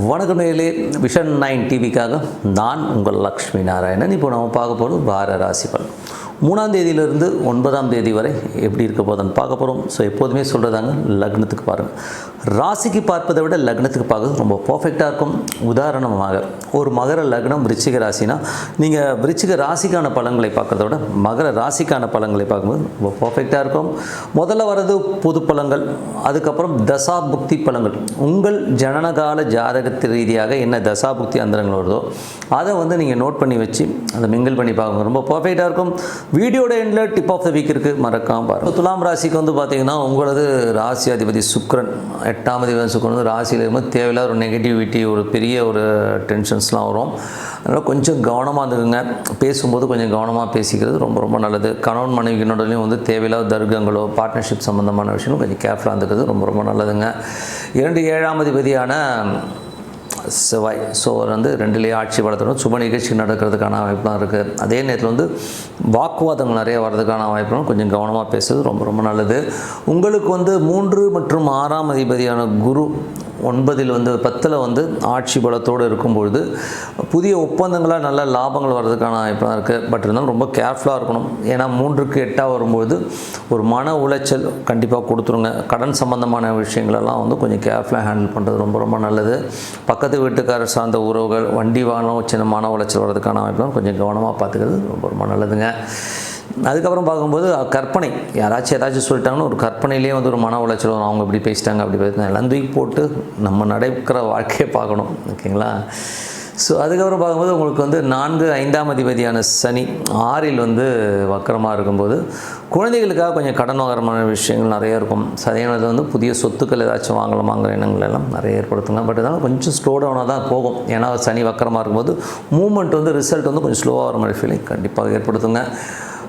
வணக்கம் நேர்களே vision nine டிவிக்காக நான் உங்கள் லக்ஷ்மி நாராயணன். இப்போ நம்ம பார்க்க போகிறது வார ராசி பலன். மூணாம் தேதியிலிருந்து ஒன்பதாம் தேதி வரை எப்படி இருக்க போதுன்னு பார்க்க போகிறோம் ஸோ எப்போதுமே சொல்கிறதாங்க லக்னத்துக்கு பாருங்கள் ராசிக்கு பார்ப்பதை விட லக்னத்துக்கு பார்க்கறது ரொம்ப பர்ஃபெக்டாக இருக்கும். உதாரணமாக ஒரு மகர லக்னம் விருச்சிக ராசினா நீங்கள் விருச்சிக ராசிக்கான பலன்களை பார்க்குறத விட மகர ராசிக்கான பலன்களை பார்க்கும்போது ரொம்ப பர்ஃபெக்டாக இருக்கும். முதல்ல வர்றது பொது பழங்கள் அதுக்கப்புறம் தசாபுக்தி பழங்கள் உங்கள் ஜனனகால ஜாதகத்து ரீதியாக என்ன தசாபுக்தி அந்தரங்கள் வருதோ அதை வந்து நீங்கள் நோட் பண்ணி வச்சு அதை மிங்கிள் பண்ணி பார்க்கணும் ரொம்ப பர்ஃபெக்டாக இருக்கும். வீடியோட எண்டில் டிப் ஆஃப் த வீக் இருக்குது மறக்காம பாருங்க. துலாம் ராசிக்கு வந்து பார்த்தீங்கன்னா உங்களது ராசி அதிபதி சுக்ரன் எட்டாம் அதிபதி சுக்ரன் வந்து ராசியில் இருக்கும்போது தேவையில்லாத ஒரு நெகட்டிவிட்டி ஒரு பெரிய ஒரு டென்ஷன்ஸ்லாம் வரும். அதனால் கொஞ்சம் கவனமாக இருந்துக்குங்க. பேசும்போது கொஞ்சம் கவனமாக பேசிக்கிறது ரொம்ப ரொம்ப நல்லது. கணவன் மனைவியினோடலையும் வந்து தேவையில்லாத தர்க்கங்களோ பார்ட்னர்ஷிப் சம்மந்தமான விஷயங்களும் கொஞ்சம் கேர்ஃபுல்லாக இருந்துக்கிறது ரொம்ப ரொம்ப நல்லதுங்க. இரண்டு ஏழாம் அதிபதியான செவ்வாய் ஸோ வந்து ரெண்டுலேயே ஆட்சி வளர்த்துடும் சுப நிகழ்ச்சி நடக்கிறதுக்கான வாய்ப்புலாம் இருக்குது அதே நேரத்தில் வந்து வாக்குவாதங்கள் நிறைய வர்றதுக்கான வாய்ப்புலாம் கொஞ்சம் கவனமாக பேசுறது ரொம்ப ரொம்ப நல்லது. உங்களுக்கு வந்து மூன்று மற்றும் ஆறாம் அதிபதியான குரு ஒன்பதில் வந்து பத்தில் வந்து ஆட்சி பலத்தோடு இருக்கும்பொழுது புதிய ஒப்பந்தங்களாக நல்ல லாபங்கள் வர்றதுக்கான வாய்ப்புலாம் இருக்குது பட் இருந்தாலும் ரொம்ப கேர்ஃபுல்லாக இருக்கணும். ஏன்னா மூன்றுக்கு எட்டாக வரும்போது ஒரு மன உளைச்சல் கண்டிப்பாக கொடுத்துருங்க. கடன் சம்மந்தமான விஷயங்களெல்லாம் வந்து கொஞ்சம் கேர்ஃபுல்லாக ஹேண்டில் பண்ணுறது ரொம்ப ரொம்ப நல்லது. பக்கத்து வீட்டுக்காரர் சார்ந்த உறவுகள் வண்டி வாகனம் சின்ன மன உளைச்சல் வர்றதுக்கான வாய்ப்புலாம் கொஞ்சம் கவனமாக பார்த்துக்கிறது ரொம்ப ரொம்ப நல்லதுங்க. அதுக்கப்புறம் பார்க்கும்போது கற்பனை. யாராச்சும் ஏதாச்சும் சொல்லிட்டாங்கன்னா ஒரு கற்பனையிலேயே வந்து ஒரு மன உளைச்சல் வரும். அவங்க இப்படி பேசிட்டாங்க அப்படி பேசிட்டாங்க. எல்லாம் தூக்கி போட்டு நம்ம நடக்கிற வாழ்க்கையை பார்க்கணும். ஓகேங்களா? ஸோ அதுக்கப்புறம் பார்க்கும்போது உங்களுக்கு வந்து நான்கு ஐந்தாம் அதிபதியான சனி ஆறில் வந்து வக்கரமாக இருக்கும்போது குழந்தைகளுக்காக கொஞ்சம் கடன் விஷயங்கள் நிறைய இருக்கும். சரியானது வந்து புதிய சொத்துக்கள் ஏதாச்சும் வாங்கலாமாங்கிற எண்ணங்கள் எல்லாம் நிறைய ஏற்படுத்துங்க. பட் இதனால் கொஞ்சம் ஸ்லோ டவுனாக தான் போகும். ஏன்னா சனி வக்கரமாக இருக்கும்போது மூமெண்ட் வந்து ரிசல்ட் வந்து கொஞ்சம் ஸ்லோவாக வர மாதிரி ஃபீலிங் கண்டிப்பாக ஏற்படுத்துங்க.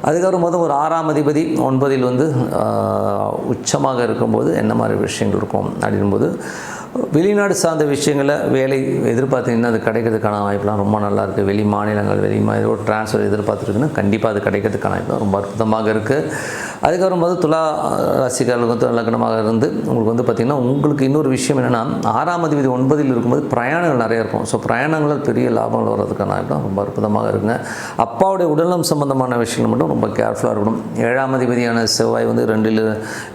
அதுக்கப்புறம் போது ஒரு ஆறாம் அதிபதி ஒன்பதில் வந்து உச்சமாக இருக்கும்போது என்ன மாதிரி விஷயங்கள் இருக்கும் அப்படின்போது வெளிநாடு சார்ந்த விஷயங்களை வேலை எதிர்பார்த்தீங்கன்னா அது கிடைக்கிறதுக்கான வாய்ப்புலாம் ரொம்ப நல்லா இருக்குது வெளி மாநிலங்கள் வெளி மாநில ஒரு ட்ரான்ஸ்ஃபர் எதிர்பார்த்துருக்குன்னா கண்டிப்பாக அது கிடைக்கிறதுக்கான வாய்ப்புலாம் ரொம்ப அற்புதமாக இருக்குது அதுக்கப்புறம் போது துலா ராசிக்காரர்களுக்கு வந்து லக்னமாக இருந்து உங்களுக்கு வந்து பார்த்திங்கன்னா உங்களுக்கு இன்னொரு விஷயம் என்னென்னா ஆறாம் அதிபதி ஒன்பதில் இருக்கும்போது பிரயாணங்கள் நிறைய இருக்கும். ஸோ பிரயாணங்கள் பெரிய லாபங்கள் வர்றதுக்கான வாய்ப்புலாம் ரொம்ப அற்புதமாக இருக்குங்க. அப்பாவுடைய உடல்நலம் சம்பந்தமான விஷயங்கள் மட்டும் ரொம்ப கேர்ஃபுல்லாக இருக்கணும். ஏழாம் அதிபதியான செவ்வாய் வந்து ரெண்டில்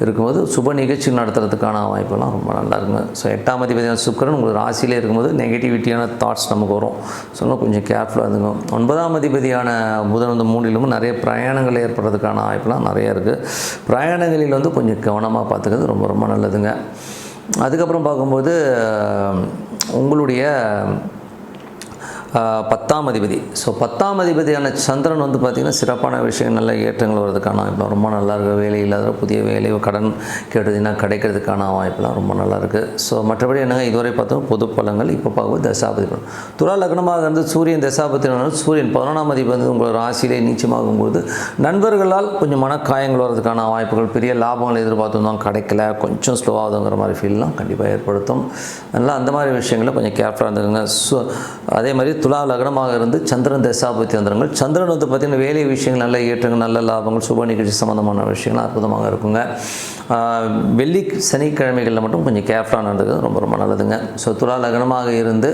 இருக்கும்போது சுப நிகழ்ச்சி நடத்துறதுக்கான வாய்ப்பெல்லாம் ரொம்ப நல்லா இருக்குங்க. ஸோ எட்டாம் அதிபதியான சுக்கரன் உங்களுக்கு ராசியிலே இருக்கும்போது நெகட்டிவிட்டியான தாட்ஸ் நமக்கு வரும். ஸோ கொஞ்சம் கேர்ஃபுல்லாக இருந்துங்க ஒன்பதாம் அதிபதியான புதன் வந்து மூணிலும் நிறைய பிரயாணங்கள் ஏற்படுறதுக்கான வாய்ப்புலாம் நிறைய இருக்குது பிரயாணங்களில் வந்து கொஞ்சம் கவனமாக பார்த்துக்கிறது ரொம்ப ரொம்ப நல்லதுங்க. அதுக்கப்புறம் பார்க்கும்போது உங்களுடைய பத்தாம் அதிபதி. ஸோ பத்தாம் அதிபதியான சந்திரன் வந்து பார்த்திங்கன்னா சிறப்பான விஷயம் நல்ல ஏற்றங்கள் வர்றதுக்கான வாய்ப்புலாம் ரொம்ப நல்லா இருக்குது வேலை இல்லாத புதிய வேலை கடன் கேட்டதுன்னா கிடைக்கிறதுக்கான வாய்ப்புலாம் ரொம்ப நல்லா இருக்குது ஸோ மற்றபடி என்னங்க இதுவரை பார்த்தோம் பொது பலங்கள் இப்போ பார்க்கும்போது தசாபதி பலம் துலா லக்னமாக இருந்து சூரியன் தசாபதி சூரியன் பதினொன்றாம் அதிபதி வந்து உங்கள் ராசியிலே நீச்சமாகும்போது நண்பர்களால் கொஞ்சம் மனக்காயங்கள் வர்றதுக்கான வாய்ப்புகள் பெரிய லாபங்கள் எதிர்பார்த்துருந்தோம் கிடைக்கல கொஞ்சம் ஸ்லோவாகுதுங்கிற மாதிரி ஃபீல்லாம் கண்டிப்பாக ஏற்படுத்தும். அதனால் அந்த மாதிரி விஷயங்களை கொஞ்சம் கேர்ஃபுல்லாக இருந்துக்குங்க. ஸோ அதே மாதிரி துலா லக்னமாக இருந்து சந்திரன் தசாபத்தி வந்துருங்கள். சந்திரன் வந்து பார்த்திங்கன்னா வேலை விஷயங்கள் நல்ல ஏற்றங்கள் நல்ல லாபங்கள் சுப நிகழ்ச்சி சம்மந்தமான விஷயங்கள் அற்புதமாக இருக்குங்க. வெள்ளி சனிக்கிழமைகளில் மட்டும் கொஞ்சம் கேர்ஃபுல்லாக நடந்துக்கிறது ரொம்ப ரொம்ப நல்லதுங்க. ஸோ துலா லக்னமாக இருந்து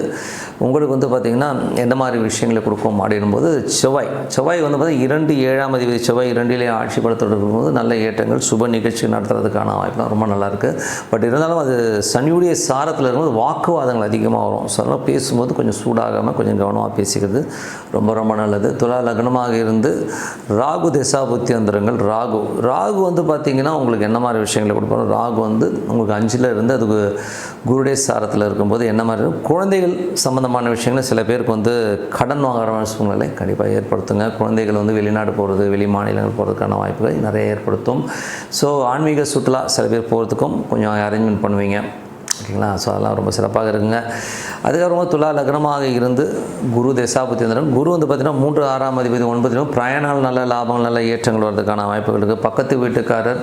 உங்களுக்கு வந்து பார்த்திங்கன்னா எந்த மாதிரி விஷயங்களை கொடுக்கும் அப்படின்னும்போது செவ்வாய். செவ்வாய் வந்து பார்த்திங்கன்னா இரண்டு ஏழாம் அதிபதி செவ்வாய் இரண்டிலே ஆட்சி பலத்தோடு நல்ல ஏற்றங்கள் சுப நிகழ்ச்சி நடத்துறதுக்கான வாய்ப்புலாம் ரொம்ப நல்லா இருக்குது பட் இருந்தாலும் அது சனியுடைய சாரத்தில் இருக்கும்போது வாக்குவாதங்கள் அதிகமாக வரும். ஸோ அதனால் பேசும்போது கொஞ்சம் சூடாகாமல் கொஞ்சம் கவனமாக பேசிக்கிறது ரொம்ப ரொம்ப நல்லது. துலா லக்னமாக இருந்து ராகு திசா புத்தி ராகு. ராகு வந்து பார்த்திங்கன்னா உங்களுக்கு என்ன மாதிரி விஷயங்களை கொடுப்பாரு ராகு வந்து உங்களுக்கு அஞ்சில் இருந்து அதுக்கு குருடே சாரத்தில் இருக்கும்போது என்ன மாதிரி குழந்தைகள் சம்மந்தமான விஷயங்கள் சில பேருக்கு வந்து கடன் வாங்குற சூழ்நிலை கண்டிப்பாக ஏற்படுத்துங்க. குழந்தைகள் வந்து வெளிநாடு போகிறது வெளி மாநிலங்கள் போகிறதுக்கான வாய்ப்புகளை நிறைய ஏற்படுத்தும். ஸோ ஆன்மீக சுற்றுலா சில பேர் போகிறதுக்கும் கொஞ்சம் அரேஞ்ச்மெண்ட் பண்ணுவீங்க. ஓகேங்களா ஸோ அதெல்லாம் ரொம்ப சிறப்பாக இருக்குங்க. அதுக்கப்புறமா துலா லக்னமாக இருந்து குரு தசாபுத்தியந்திரன் குரு வந்து பார்த்திங்கன்னா மூன்று ஆறாம் அதிபதி ஒன்பதிலும் பிரயாணங்கள் நல்ல லாபங்கள் நல்ல ஏற்றங்கள் வர்றதுக்கான வாய்ப்புகள் இருக்குது பக்கத்து வீட்டுக்காரர்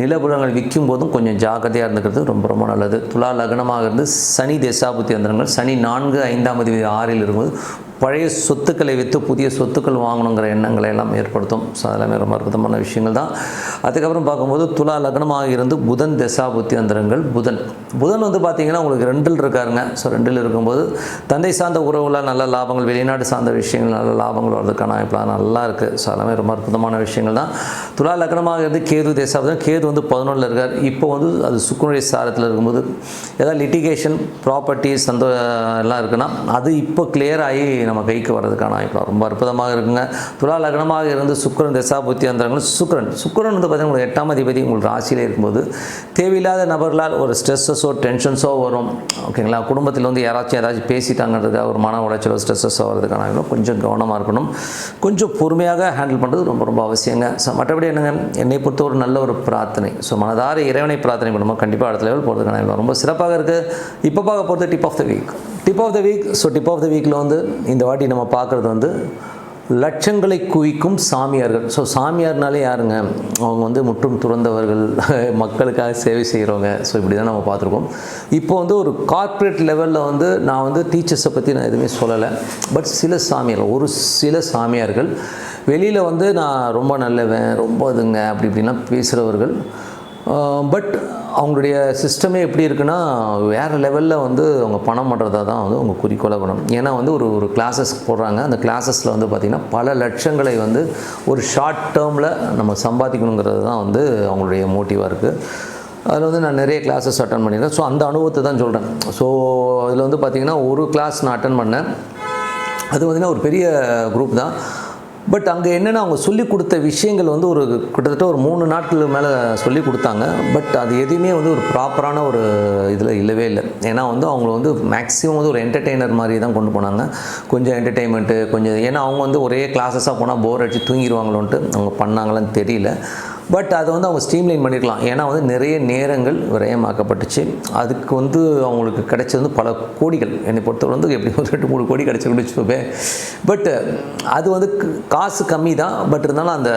நிலபுலங்கள் விற்கும் போதும் கொஞ்சம் ஜாக்கிரதையாக இருந்துக்கிறது ரொம்ப ரொம்ப நல்லது. துலா லக்னமாக இருந்து சனி தசாபுத்தியந்திரங்கள் சனி நான்கு ஐந்தாம் அதிபதி ஆறில் இருக்கும்போது பழைய சொத்துக்களை விற்று புதிய சொத்துக்கள் வாங்கணுங்கிற எண்ணங்களை எல்லாம் ஏற்படுத்தும். ஸோ அதெல்லாமே ரொம்ப அற்புதமான விஷயங்கள் தான். அதுக்கப்புறம் பார்க்கும்போது துலா லக்னமாக இருந்து புதன் தசாபுத்தி அந்தரங்கள் புதன். புதன் வந்து பார்த்தீங்கன்னா உங்களுக்கு ரெண்டில் இருக்காருங்க. ஸோ ரெண்டில் இருக்கும்போது தந்தை சார்ந்த உறவுல நல்ல லாபங்கள் வெளிநாடு சார்ந்த விஷயங்கள் நல்ல லாபங்கள் வர்றதுக்கான வாய்ப்புலாம் நல்லா இருக்குது ஸோ எல்லாமே ரொம்ப அற்புதமான விஷயங்கள் தான். துலா லக்னமாக இருந்து கேது தேசாபுதன் கேது வந்து பதினொன்றில் இருக்கார். இப்போ வந்து அது சுக்குனுடைய சாரத்தில் இருக்கும்போது ஏதாவது லிட்டிகேஷன் ப்ராப்பர்ட்டிஸ் அந்த எல்லாம் இருக்குன்னா அது இப்போ கிளியர் ஆகி நம்ம கைக்கு வர்றதுக்கான வாய்ப்பு ரொம்ப அற்புதமாக இருக்குங்க. துலா லக்னமாக இருந்து சுக்கிரன் தசாபுத்தி அந்தரங்கள் சுக்கரன். சுக்கரன் வந்து பார்த்தீங்கன்னா உங்களுக்கு எட்டாம் அதிபதி உங்களுக்கு ராசியில் இருக்கும்போது தேவையில்லாத நபர்களால் ஒரு ஸ்ட்ரெஸ்ஸஸோ டென்ஷன்ஸோ வரும். ஓகேங்களா குடும்பத்தில் வந்து யாராச்சும் ஏதாச்சும் பேசிட்டாங்கிறதுக்காக ஒரு மன உளைச்சலோ ஸ்ட்ரெஸ்ஸஸோ வர்றதுக்கான வாய்ப்பு கொஞ்சம் கவனமாக இருக்கணும். கொஞ்சம் பொறுமையாக ஹேண்டில் பண்ணுறது ரொம்ப ரொம்ப அவசியங்க. ஸோ மற்றபடி என்னங்க? என்னை பொறுத்த ஒரு நல்ல ஒரு பிரார்த்தனை. ஸோ மனதார இறைவனை பிரார்த்தனை பண்ணும்போது கண்டிப்பாக அடுத்த லெவல் போகிறதுக்கான ரொம்ப சிறப்பாக இருக்குது இப்போ பார்க்க போகிறது tip of the week tip of the week so tip of the வீக்கில் வந்து இந்த வாட்டி நம்ம பார்க்குறது வந்து லட்சங்களை குவிக்கும் சாமியார்கள். ஸோ சாமியார்னாலே யாருங்க? அவங்க வந்து முற்றும் துறந்தவர்கள் மக்களுக்காக சேவை செய்கிறவங்க ஸோ இப்படி தான் நம்ம பார்த்துருக்கோம். இப்போ வந்து ஒரு கார்ப்பரேட் லெவலில் வந்து நான் வந்து டீச்சர்ஸை பற்றி நான் எதுவுமே சொல்லலை. பட் சில சாமியார்கள் ஒரு சில சாமியார்கள் வெளியில் வந்து நான் ரொம்ப நல்லவன் ரொம்ப இதுங்க அப்படி இப்படின்லாம் பேசுகிறவர்கள் பட் அவங்களுடைய சிஸ்டமே எப்படி இருக்குன்னா வேறு லெவலில் வந்து அவங்க பணம் பண்ணுறதா தான் வந்து அவங்க குறிக்கோளாக பண்ணணும் ஏன்னா வந்து ஒரு ஒரு கிளாஸஸ் போடுறாங்க. அந்த கிளாஸஸில் வந்து பார்த்திங்கன்னா பல லட்சங்களை வந்து ஒரு ஷார்ட் டேர்மில் நம்ம சம்பாதிக்கணுங்கிறது தான் வந்து அவங்களுடைய மோட்டிவாக இருக்குது அதில் வந்து நான் நிறைய கிளாஸஸ் அட்டன் பண்ணியிருக்கேன். ஸோ அந்த அனுபவத்தை தான் சொல்கிறேன் ஸோ அதில் வந்து பார்த்திங்கன்னா ஒரு கிளாஸ் நான் அட்டன் பண்ணேன். அது பார்த்திங்கன்னா ஒரு பெரிய குரூப் தான். பட் அங்கே என்னென்னா அவங்க சொல்லி கொடுத்த விஷயங்கள் வந்து ஒரு கிட்டத்தட்ட ஒரு மூணு நாட்கள் மேலே சொல்லி கொடுத்தாங்க. பட் அது எதுவுமே வந்து ஒரு ப்ராப்பரான ஒரு இதில் இல்லவே இல்லை. ஏன்னா வந்து அவங்க வந்து மேக்ஸிமம் வந்து ஒரு என்டர்டெய்னர் மாதிரி தான் கொண்டு போனாங்க. கொஞ்சம் என்டர்டெயின்மெண்ட்டு கொஞ்சம் ஏன்னா அவங்க வந்து ஒரே கிளாஸஸாக போனால் போர் அடித்து தூங்கிடுவாங்களோன்ட்டு அவங்க பண்ணாங்களான்னு தெரியல. பட் அதை வந்து அவங்க ஸ்ட்ரீம்லைன் பண்ணியிருக்கலாம் ஏன்னா வந்து நிறைய நேரங்கள் விரயமாக்கப்பட்டுச்சு. அதுக்கு வந்து அவங்களுக்கு கிடைச்சது வந்து பல கோடிகள். என்னை பொறுத்தவரை வந்து எப்படி ஒரு ரெண்டு மூணு கோடி கிடச்சி வச்சுக்கோப்பேன் பட் அது வந்து காசு கம்மி தான் பட் இருந்தாலும் அந்த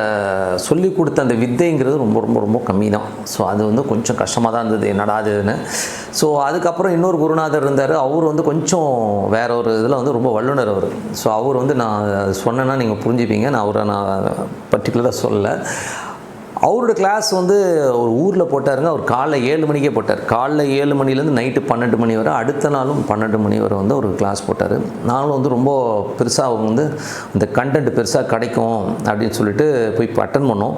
சொல்லி கொடுத்த அந்த வித்தைங்கிறது ரொம்ப ரொம்ப ரொம்ப கம்மி தான் ஸோ அது வந்து கொஞ்சம் கஷ்டமாக தான் இருந்தது. என்னடா அதுன்னு ஸோ அதுக்கப்புறம் இன்னொரு குருநாதர் இருந்தார். அவர் வந்து கொஞ்சம் வேற ஒரு இதில் வந்து ரொம்ப வல்லுனர் அவர். ஸோ அவர் வந்து நான் சொன்னேன்னா நீங்கள் புரிஞ்சுப்பீங்க. நான் அவரை நான் பர்டிகுலராக சொல்லலை. அவரோட கிளாஸ் வந்து ஒரு ஊரில் போட்டாருங்க. அவர் காலைல ஏழு மணிக்கே போட்டார். காலைல ஏழு மணிலேருந்து நைட்டு பன்னெண்டு மணி வரை அடுத்த நாளும் பன்னெண்டு மணி வரை வந்து ஒரு கிளாஸ் போட்டார். நாங்களும் வந்து ரொம்ப பெருசாக அவங்க வந்து அந்த கண்டென்ட் பெருசாக கிடைக்கும் அப்படின்னு சொல்லிட்டு போய் அட்டன் பண்ணோம்.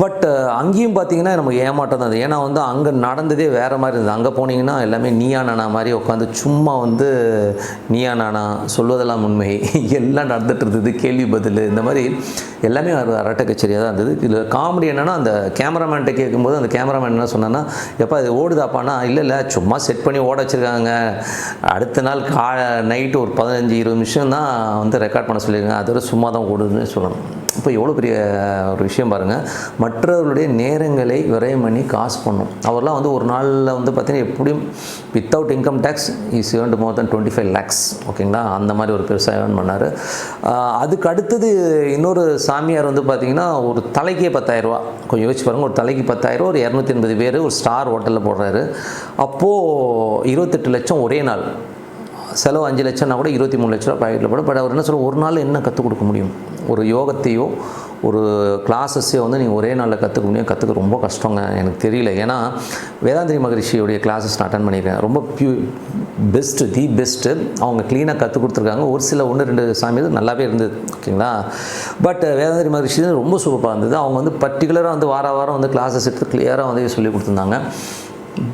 பட் uh, அங்கேயும் பார்த்தீங்கன்னா நமக்கு ஏமாட்டம் தான் ஏன்னா வந்து அங்கே நடந்ததே வேறு மாதிரி இருந்தது. அங்கே போனீங்கன்னா எல்லாமே நீயா நானா மாதிரி உட்காந்து சும்மா வந்து நீயா நானா சொல்வதெல்லாம் உண்மை. எல்லாம் நடந்துட்டு இருந்தது. கேள்வி பதில் இந்த மாதிரி எல்லாமே ஒரு அரட்டை கச்சேரியாக தான் இருந்தது. இதில் காமெடி என்னென்னா அந்த கேமராமேன்ட்ட கேட்கும்போது அந்த கேமராமேன் என்ன சொன்னான்னா எப்போ இது ஓடுதாப்பானா இல்லை இல்லை. சும்மா செட் பண்ணி ஓட வச்சுருக்காங்க. அடுத்த நாள் கா நைட்டு ஒரு பதினஞ்சு இருபது நிமிஷம் தான் வந்து ரெக்கார்ட் பண்ண சொல்லியிருக்காங்க. அதோட சும்மா தான் ஓடுதுன்னு சொல்லணும். இப்போ எவ்வளோ பெரிய ஒரு விஷயம் பாருங்கள் மற்றவர்களுடைய நேரங்களை விரயம் பண்ணி காசு பண்ணும். அவர்லாம் வந்து ஒரு நாளில் வந்து பார்த்தீங்கன்னா எப்படியும் without income tax is earned more than twenty five lakhs ஓகேங்களா அந்த மாதிரி ஒரு பெருசாக ஏர்ன் பண்ணார். அதுக்கு அடுத்தது இன்னொரு சாமியார் வந்து பார்த்தீங்கன்னா ஒரு தலைக்கே பத்தாயிரரூவா கொஞ்சம் யோசிச்சு பாருங்கள் ஒரு தலைக்கு பத்தாயிரம் ஒரு இரநூத்தி எண்பது பேர் ஒரு ஸ்டார் ஹோட்டலில் போடுறாரு. அப்போது இருபத்தெட்டு லட்சம் ஒரே நாள். செலவு அஞ்சு லட்சம்னா கூட இருபத்தி மூணு லட்ச ரூபா பாக்கெட்டில் போட பட் அவர் என்ன சொல்ல ஒரு நாள் என்ன கற்றுக் கொடுக்க முடியும்? ஒரு யோகத்தையோ ஒரு கிளாஸஸையோ வந்து நீங்கள் ஒரே நாளில் கற்றுக்க முடியும். கற்றுக்க ரொம்ப கஷ்டங்க. எனக்கு தெரியல. ஏன்னா வேதாந்திரி மகரிஷியோடைய கிளாஸஸ் நான் அட்டன் பண்ணியிருக்கேன். ரொம்ப பியூ பெஸ்ட்டு தி பெஸ்ட்டு அவங்க க்ளீனாக கற்றுக் கொடுத்துருக்காங்க. ஒரு சில ஒன்று ரெண்டு சாமி நல்லாவே இருந்தது. ஓகேங்களா? பட் வேதாந்திரி மகரிஷி ரொம்ப சூப்பராக இருந்தது. அவங்க வந்து பர்டிகுலராக வந்து வார வாரம் வந்து கிளாஸஸ் எடுத்து கிளியராக வந்து சொல்லி கொடுத்துருந்தாங்க.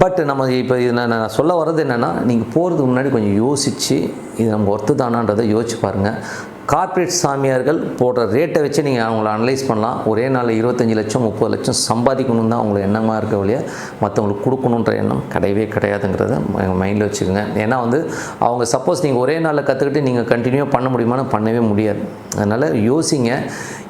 பட் நம்ம இப்போ இது நான் நான் சொல்ல வர்றது என்னென்னா நீங்கள் போகிறதுக்கு முன்னாடி கொஞ்சம் யோசித்து இது நமக்கு ஒர்த்து தானான்றதை யோசிச்சு பாருங்கள் கார்ப்பரேட் சாமியார்கள் போடுற ரேட்டை வச்சு நீங்கள் அவங்கள அனலைஸ் பண்ணலாம். ஒரே நாளில் இருபத்தஞ்சி லட்சம் முப்பது லட்சம் சம்பாதிக்கணும் தான் அவங்களை எண்ணமாக இருக்க வழியாக மற்றவங்களுக்கு கொடுக்கணுன்ற எண்ணம் கிடையவே கிடையாதுங்கிறத மைண்டில் வச்சுக்கோங்க. ஏன்னா வந்து அவங்க சப்போஸ் நீங்கள் ஒரே நாளில் கற்றுக்கிட்டு நீங்கள் கண்டினியூ பண்ண முடியுமான்னு பண்ணவே முடியாது. அதனால் யோசிங்க.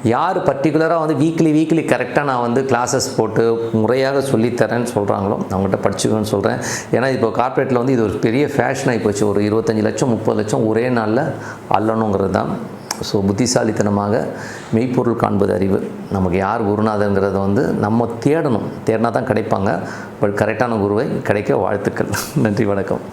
யார் பர்டிகுலராக வந்து வீக்லி வீக்லி கரெக்டாக நான் வந்து கிளாஸஸ் போட்டு முறையாக சொல்லித்தரேன்னு சொல்கிறாங்களோ அவங்ககிட்ட படிச்சுக்கணும்னு சொல்கிறேன் ஏன்னா இப்போ கார்ப்பரேட்டில் வந்து இது ஒரு பெரிய ஃபேஷன் போச்சு. ஒரு இருபத்தஞ்சி லட்சம் முப்பது லட்சம் ஒரே நாளில் அல்லணுங்கிறது தான். ஸோ புத்திசாலித்தனமாக மெய்ப்பொருள் காண்பது அறிவு. நமக்கு யார் குருநாதங்கிறத வந்து நம்ம தேடணும். தேடினா தான் கிடைப்பாங்க. பட் கரெக்டான குருவை கிடைக்க வாழ்த்துக்கள். நன்றி வணக்கம்.